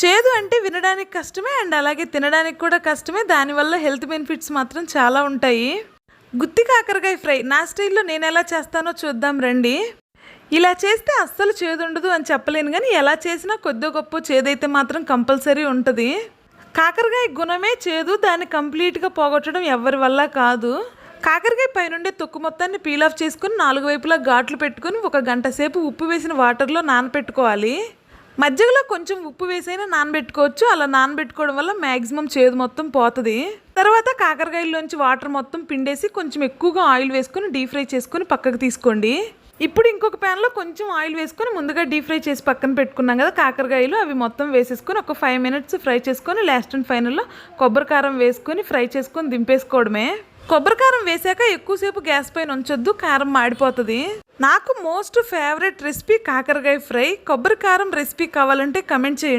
చేదు అంటే వినడానికి కష్టమే అండ్ అలాగే తినడానికి కూడా కష్టమే. దానివల్ల హెల్త్ బెనిఫిట్స్ మాత్రం చాలా ఉంటాయి. గుత్తి కాకరకాయ ఫ్రై నా స్టైల్లో నేను ఎలా చేస్తానో చూద్దాం రండి. ఇలా చేస్తే అస్సలు చేదు ఉండదు అని చెప్పలేను కానీ ఎలా చేసినా కొద్దో గొప్ప చేదైతే మాత్రం కంపల్సరీ ఉంటుంది. కాకరకాయ గుణమే చేదు దాన్ని కంప్లీట్గా పోగొట్టడం ఎవరి వల్ల కాదు. కాకరకాయ పైనుండే తొక్కు మొత్తాన్ని పీల్ ఆఫ్ చేసుకుని నాలుగు వైపులా ఘాట్లు పెట్టుకుని ఒక గంట సేపు ఉప్పు వేసిన వాటర్లో నానబెట్టుకోవాలి మజ్జిగలో కొంచెం ఉప్పు వేసైనా నానబెట్టుకోవచ్చు. అలా నానబెట్టుకోవడం వల్ల మ్యాక్సిమం చేదు మొత్తం పోతుంది. తర్వాత కాకరకాయల్లోంచి వాటర్ మొత్తం పిండేసి కొంచెం ఎక్కువగా ఆయిల్ వేసుకొని డీప్ ఫ్రై చేసుకొని పక్కకు తీసుకోండి. ఇప్పుడు ఇంకొక ప్యాన్లో కొంచెం ఆయిల్ వేసుకొని ముందుగా డీప్ ఫ్రై చేసి పక్కన పెట్టుకున్నాం కదా కాకరకాయలు అవి మొత్తం వేసేసుకొని ఒక ఫైవ్ మినిట్స్ ఫ్రై చేసుకొని లాస్ట్ అండ్ ఫైనల్లో కొబ్బరి కారం వేసుకొని ఫ్రై చేసుకొని దింపేసుకోవడమే. కొబ్బరి కారం వేసాక ఎక్కువసేపు గ్యాస్ పైన ఉంచొద్దు కారం మాడిపోతుంది. నాకు మోస్ట్ ఫేవరెట్ రెసిపీ కాకరకాయ ఫ్రై. కొబ్బరి కారం రెసిపీ కావాలంటే కమెంట్ చేయండి.